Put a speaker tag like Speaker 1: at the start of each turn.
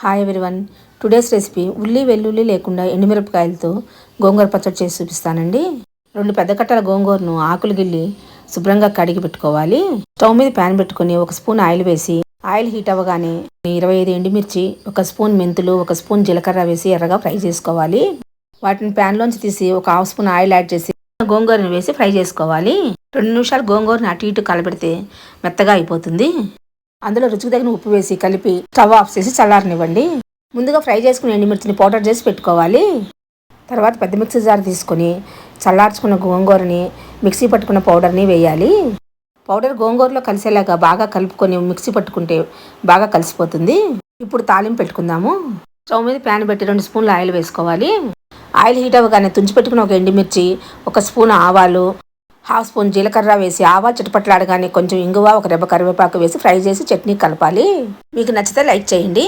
Speaker 1: Hi everyone today's recipe ఉల్లి వెల్లుల్లి లేకుండా ఎండుమిరపకాయలతో గోంగూర పచ్చడి చేసి చూపిస్తానండి. రెండు పెద్ద కట్టల గోంగూరను ఆకులు గిల్లి శుభ్రంగా కడిగి పెట్టుకోవాలి. స్టవ్ మీద ప్యాన్ పెట్టుకొని ఒక స్పూన్ ఆయిల్ వేసి ఆయిల్ హీట్ అవ్వగానే ఇరవై ఐదు ఎండుమిర్చి ఒక స్పూన్ మెంతులు ఒక స్పూన్ జీలకర్ర వేసి ఎర్రగా ఫ్రై చేసుకోవాలి. వాటిని ప్యాన్లోంచి తీసి ఒక హాఫ్ స్పూన్ ఆయిల్ యాడ్ చేసి గోంగూరను వేసి ఫ్రై చేసుకోవాలి. రెండు నిమిషాలు గోంగూరను అటు ఇటు కలపెడితే మెత్తగా అయిపోతుంది. అందులో రుచికి తగిన ఉప్పు వేసి కలిపి స్టవ్ ఆఫ్ చేసి చల్లారనివ్వండి. ముందుగా ఫ్రై చేసుకుని ఎండుమిర్చిని పౌడర్ చేసి పెట్టుకోవాలి. తర్వాత పెద్ద మిక్సీ జార్ తీసుకొని చల్లార్చుకున్న గోంగూరని మిక్సీ పట్టుకున్న పౌడర్ని వేయాలి. పౌడర్ గోంగూరలో కలిసేలాగా బాగా కలుపుకొని మిక్సీ పట్టుకుంటే బాగా కలిసిపోతుంది. ఇప్పుడు తాలింపు పెట్టుకుందాము. స్టవ్ మీద ప్యాన్ పెట్టి రెండు స్పూన్లు ఆయిల్ వేసుకోవాలి. ఆయిల్ హీట్ అవ్వగానే తుంచి పెట్టుకున్న ఒక ఎండుమిర్చి ఒక స్పూన్ ఆవాలు హాఫ్ స్పూన్ జీలకర్ర వేసి ఆవాలు చిటపట్లాడగానే కొంచెం ఇంగువ ఒక రెబ్బ కరివేపాకు వేసి ఫ్రై చేసి చట్నీ కలపాలి. మీకు నచ్చితే లైక్ చేయండి.